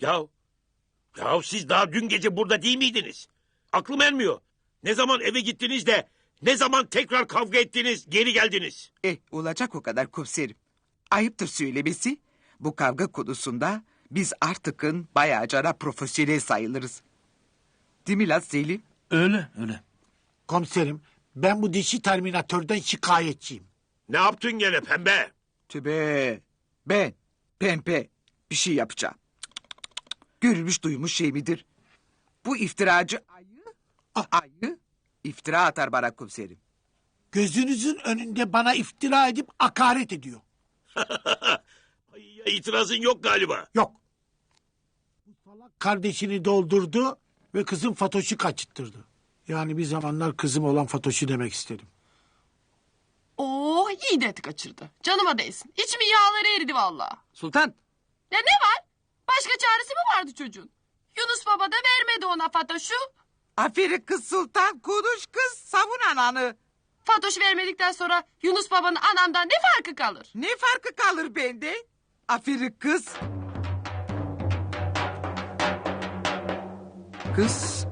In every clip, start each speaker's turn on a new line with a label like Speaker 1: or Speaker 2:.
Speaker 1: Ya, ya siz daha dün gece burada değil miydiniz? Aklım ermiyor. Ne zaman eve gittiniz de ne zaman tekrar kavga ettiniz, geri geldiniz.
Speaker 2: Eh olacak o kadar komiserim. Ayıptır söylemesi. Bu kavga konusunda biz artıkın bayağı cana profesyonel sayılırız. Değil mi lan Selim?
Speaker 3: Öyle öyle.
Speaker 4: Komiserim ben bu dişi terminatörden şikayetçiyim.
Speaker 1: Ne yaptın gene pembe?
Speaker 2: Tübe. Ben pempe bir şey yapacağım. Görülmüş duymuş şey midir? Bu iftiracı ayı, ayı iftira atar bana komiserim.
Speaker 4: Gözünüzün önünde bana iftira edip hakaret ediyor.
Speaker 1: Ay, ya, itirazın yok galiba.
Speaker 4: Yok. Bu salak kardeşini doldurdu ve kızım Fatoş'u kaçırttırdı. Yani bir zamanlar kızım olan Fatoş'u demek istedim.
Speaker 5: Oo iyi de et kaçırdı. Canıma değsin. İçimin yağları eridi valla.
Speaker 6: Sultan
Speaker 5: Ya ne var? Başka çaresi mi vardı çocuğun? Yunus baba da vermedi ona Fatoş'u.
Speaker 2: Aferin kız sultan konuş kız savun ananı.
Speaker 5: Fatoş vermedikten sonra Yunus babanın anamdan ne farkı kalır?
Speaker 2: Ne farkı kalır bende? Aferin kız. Kız.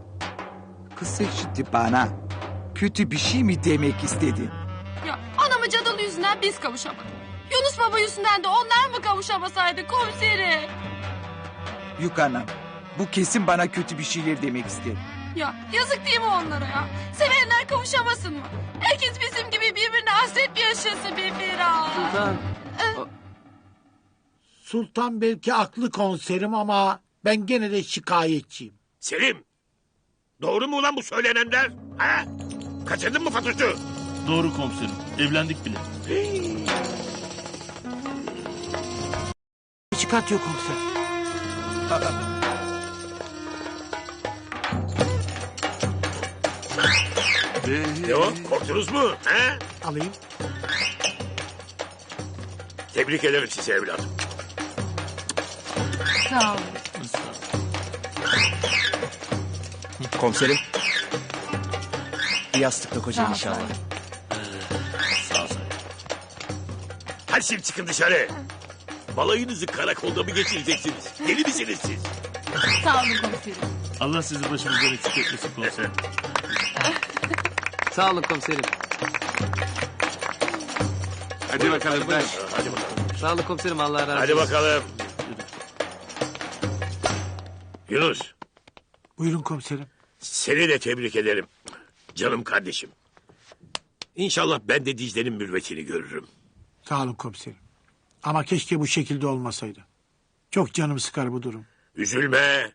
Speaker 2: Kız sen şimdi bana kötü bir şey mi demek istedin?
Speaker 5: Ya anamı cadılı yüzünden biz kavuşamadık. Yunus baba yüzünden de onlar mı kavuşamasaydı komiseri?
Speaker 2: Yok anam. Bu kesin bana kötü bir şeyler demek istedi.
Speaker 5: Ya yazık değil mi onlara ya? Sevenler kavuşamasın mı? Herkes bizim gibi birbirine hasret mi yaşasın bir?
Speaker 6: Sultan.
Speaker 4: Sultan belki aklı konserim ama ben gene de şikayetçiyim.
Speaker 1: Selim, doğru mu ulan bu söylenenler? Ha? Kaçırdın mı Fatoş'u?
Speaker 3: Doğru komiserim. Evlendik bile.
Speaker 4: Çıkartıyor komiser.
Speaker 1: Ne o? Korktunuz mu? Ha?
Speaker 4: Alayım.
Speaker 1: Tebrik ederim sizi evladım.
Speaker 5: Sağ ol.
Speaker 6: Komiserim. Bir yastıkla kocam inşallah.
Speaker 3: Sağ ol.
Speaker 1: Hadi şimdi çıkın dışarı. Balayınızı karakolda mı geçireceksiniz? Deli misiniz siz?
Speaker 5: Sağ olun komiserim.
Speaker 3: Allah sizi başımızdan eksik etmesin komiserim.
Speaker 6: Sağ olun komiserim.
Speaker 1: Hadi bakalım. Hadi bakalım.
Speaker 6: Sağ olun komiserim Allah razı olsun.
Speaker 1: Hadi bakalım. Yunus,
Speaker 4: Buyurun komiserim.
Speaker 1: seni de tebrik ederim. Canım kardeşim. İnşallah ben de Dicle'nin mürvetini görürüm.
Speaker 4: Sağ olun komiserim. Ama keşke bu şekilde olmasaydı. Çok canım sıkar bu durum.
Speaker 1: Üzülme.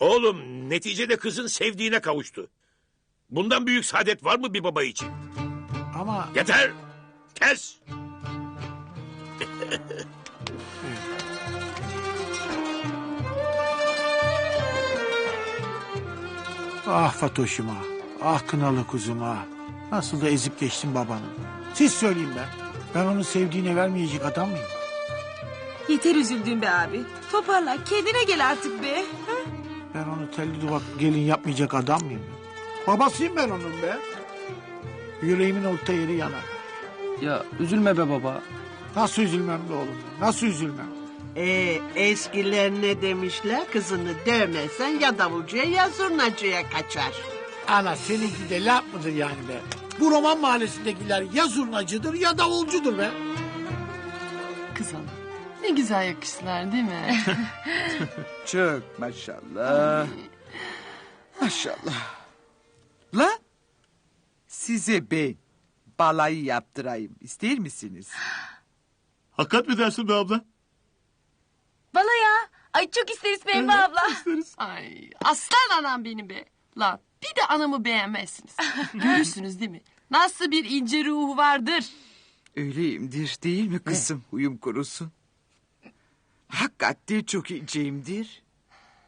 Speaker 1: Oğlum neticede kızın sevdiğine kavuştu. Bundan büyük saadet var mı bir baba için?
Speaker 4: Ama
Speaker 1: Yeter. Kes.
Speaker 4: ah Fatoş'um ah. Ah kınalı kuzum ah. Nasıl da ezip geçtim babanı. Siz söyleyin ben. Ben onu sevdiğine vermeyecek adam mıyım?
Speaker 7: Yeter üzüldün be abi. Toparla kendine gel artık be.
Speaker 4: Ben onu telli duvak gelin yapmayacak adam mıyım? Babasıyım ben onun be. Yüreğimin orta yeri yanar.
Speaker 6: Ya üzülme be baba.
Speaker 4: Nasıl üzülmem be oğlum? Nasıl üzülmem?
Speaker 8: Ee, eskiler ne demişler? Kızını dövmezsen ya davulcuya ya zurnacıya kaçar.
Speaker 4: Ana seninki de laf mıdır yani be? Bu roman mahallesindekiler ya zurnacıdır ya davulcudur be.
Speaker 5: Kız hanım. Ne güzel yakıştılar değil mi?
Speaker 2: Çok maşallah. Maşallah. La size ben balayı yaptırayım ister misiniz?
Speaker 3: Hakikat mi dersin be abla?
Speaker 7: Bana ya. Ay çok isteriz Pembe abla.
Speaker 5: Ay aslan anam benim be. La bir de anamı beğenmezsiniz. Görürsünüz değil mi? Nasıl bir ince ruhu vardır.
Speaker 2: Öyleyimdir değil mi kızım huyum kurusun? Hakikaten çok inceyimdir.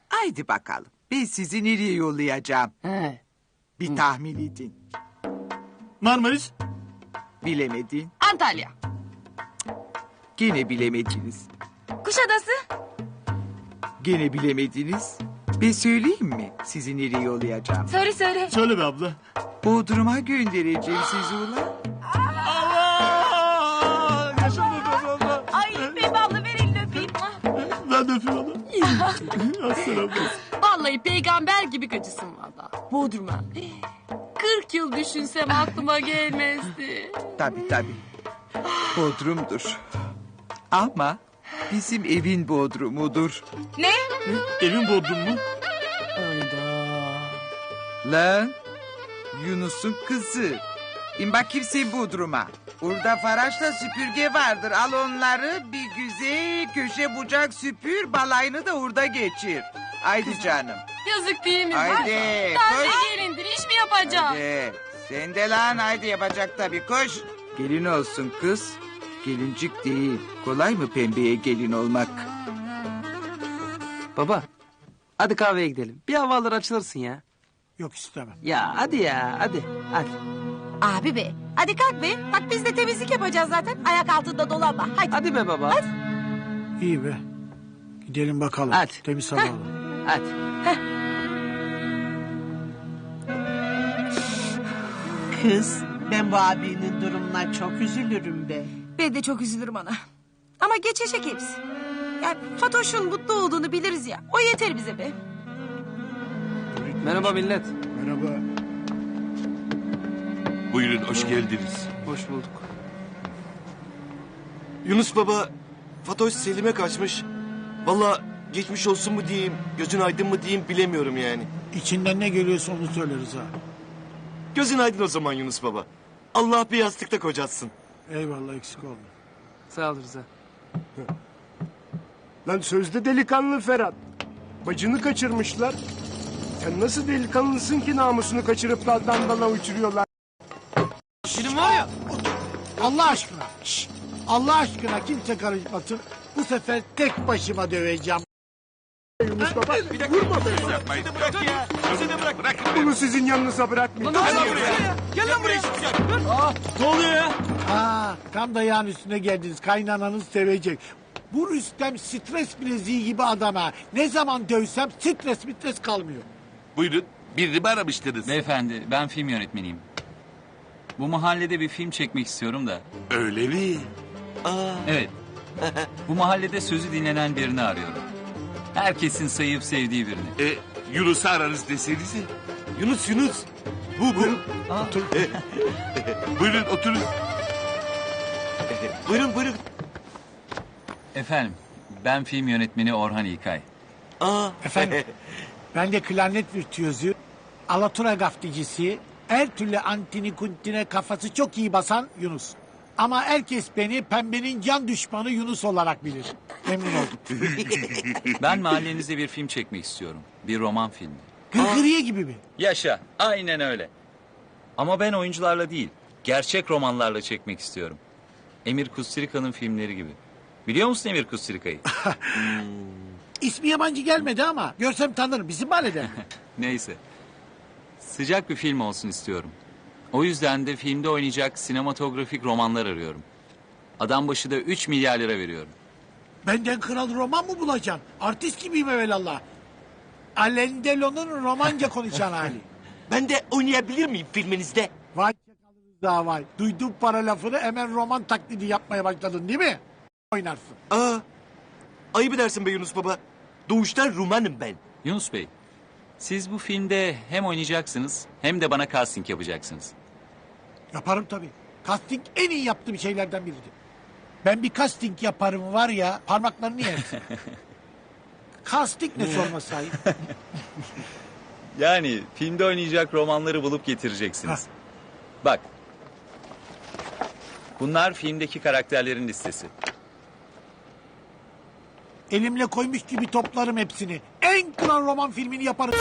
Speaker 2: Haydi bakalım ben sizi nereye yollayacağım?
Speaker 5: He.
Speaker 2: Bir tahmin edin.
Speaker 3: Marmaris.
Speaker 2: Bilemedin.
Speaker 5: Antalya.
Speaker 2: Gene bilemediniz.
Speaker 7: Kuşadası.
Speaker 2: Gene bilemediniz. Ben söyleyeyim mi sizi nereye yollayacağım?
Speaker 7: Söyle söyle.
Speaker 3: Söyle be abla.
Speaker 2: Bodrum'a göndereceğim sizi ulan.
Speaker 3: Allah! Be abla.
Speaker 7: Ay Pembe abla ver elini öpeyim. Ah.
Speaker 3: Ben de öpeyim abla. Aslan abla.
Speaker 5: Vallahi peygamber gibi kaçısın valla. Bodrum'a. 40 yıl düşünsem aklıma gelmezdi.
Speaker 2: Tabii tabii. Bodrumdur. Ama bizim evin bodrumudur.
Speaker 3: Evin bodrum mu?
Speaker 2: Lan Yunus'un kızı. İn bakayım sen Bodrum'a. Orada faraşla süpürge vardır. Al onları bir güzel köşe bucak süpür. Balayını da orada geçir. Haydi canım.
Speaker 5: Yazık değil mi?
Speaker 2: Haydi,
Speaker 5: Taze
Speaker 2: koş.
Speaker 5: gelindir iş mi yapacağım?
Speaker 2: Haydi. Sen de lan haydi yapacak tabii koş. Gelin olsun kız. Gelincik değil. Kolay mı pembeye gelin olmak?
Speaker 6: Baba. Hadi kahveye gidelim. Bir havalar açılırsın ya.
Speaker 4: Yok istemem.
Speaker 6: Ya hadi ya hadi. Hadi.
Speaker 7: Abi be. Hadi kalk be. Bak biz de temizlik yapacağız zaten. Ayak altında dolanma. Hadi.
Speaker 6: Hadi be baba.
Speaker 4: İyi be. Gidelim bakalım.
Speaker 6: Hadi.
Speaker 4: Temiz hava alalım.
Speaker 6: Hadi.
Speaker 8: Kız ben bu abinin durumuna çok üzülürüm be.
Speaker 7: Ben de çok üzülürüm ana. Ama geçecek hepsi. Yani Fatoş'un mutlu olduğunu biliriz ya. O yeter bize be.
Speaker 6: Merhaba millet.
Speaker 4: Merhaba.
Speaker 1: Buyurun hoş geldiniz.
Speaker 6: Hoş bulduk.
Speaker 9: Yunus baba Fatoş Selim'e kaçmış. Valla geçmiş olsun mu diyeyim, gözün aydın mı diyeyim bilemiyorum yani.
Speaker 4: İçinden ne geliyorsa onu söyleriz ha.
Speaker 9: Gözün aydın o zaman Yunus baba. Allah bir yastıkta kocatsın.
Speaker 4: Eyvallah eksik olma.
Speaker 6: Sağ ol Rıza.
Speaker 10: Lan sözde delikanlı Ferhat. Bacını kaçırmışlar. Sen nasıl delikanlısın ki namusunu kaçırıp daldan dala uçuruyorlar?
Speaker 6: Şirin var ya.
Speaker 4: Allah aşkına. şş, Allah aşkına kimse karışmasın. Bu sefer tek başıma döveceğim.
Speaker 10: Baba. Vurma be.
Speaker 9: Bırak ya. Bizi de bırak. Bırak.
Speaker 10: Bunu sizin yanınıza bırakmayın.
Speaker 6: Gel lan buraya. Ne oluyor ya?
Speaker 4: Ha, tam dayağın üstüne geldiniz. Kaynananız sevecek. Bu Rüstem stres bileziği gibi adama. Ne zaman dövsem stres stres kalmıyor.
Speaker 1: Buyurun birini mi aramıştınız?
Speaker 11: Beyefendi ben film yönetmeniyim. Bu mahallede bir film çekmek istiyorum da.
Speaker 1: Öyle mi?
Speaker 11: Evet. Bu mahallede sözü dinlenen birini arıyorum. Herkesin sayıp sevdiği birini.
Speaker 1: E, Yunus'u ararız desenize.
Speaker 9: Yunus Yunus. Bu bu.
Speaker 1: Buyurun oturun.
Speaker 9: buyurun buyurun.
Speaker 11: Efendim ben film yönetmeni Orhan İlkay.
Speaker 9: Aa.
Speaker 4: Efendim ben de klarnet virtüözü, alatura gafticisi, her türlü antini kuntine kafası çok iyi basan Yunus. Ama herkes beni pembenin can düşmanı Yunus olarak bilir. Memnun oldum.
Speaker 11: Ben mahallenizde bir film çekmek istiyorum. Bir roman filmi.
Speaker 4: Gırgırıye gibi mi?
Speaker 11: Yaşa aynen öyle. Ama ben oyuncularla değil gerçek romanlarla çekmek istiyorum. Emir Kusturica'nın filmleri gibi. Biliyor musun Emir Kusturica'yı?
Speaker 4: İsmi yabancı gelmedi ama görsem tanırım. Bizim mahalleden.
Speaker 11: Neyse. Sıcak bir film olsun istiyorum. O yüzden de filmde oynayacak sinematografik romanlar arıyorum. Adam başı da 3 milyar lira veriyorum.
Speaker 4: Benden kral roman mı bulacaksın? Artist gibiyim evelallah. Alendelo'nun romanca konuşan hali.
Speaker 9: Ben de oynayabilir miyim filminizde?
Speaker 4: Vay çakalınız daha vay. Duydum para lafını hemen roman taklidi yapmaya başladın değil mi? Oynarsın.
Speaker 9: Aa. Ayıp edersin be Yunus baba. Doğuştan Rumanım ben.
Speaker 11: Yunus Bey, siz bu filmde hem oynayacaksınız hem de bana casting yapacaksınız.
Speaker 4: Yaparım tabii. Casting en iyi yaptığım şeylerden biridir. Ben bir casting yaparım var ya parmaklarını yersin. casting ne sorma sahip?
Speaker 11: Yani filmde oynayacak romanları bulup getireceksiniz. Bak. Bunlar filmdeki karakterlerin listesi.
Speaker 4: Elimle koymuş gibi toplarım hepsini. En kral roman filmini yaparım.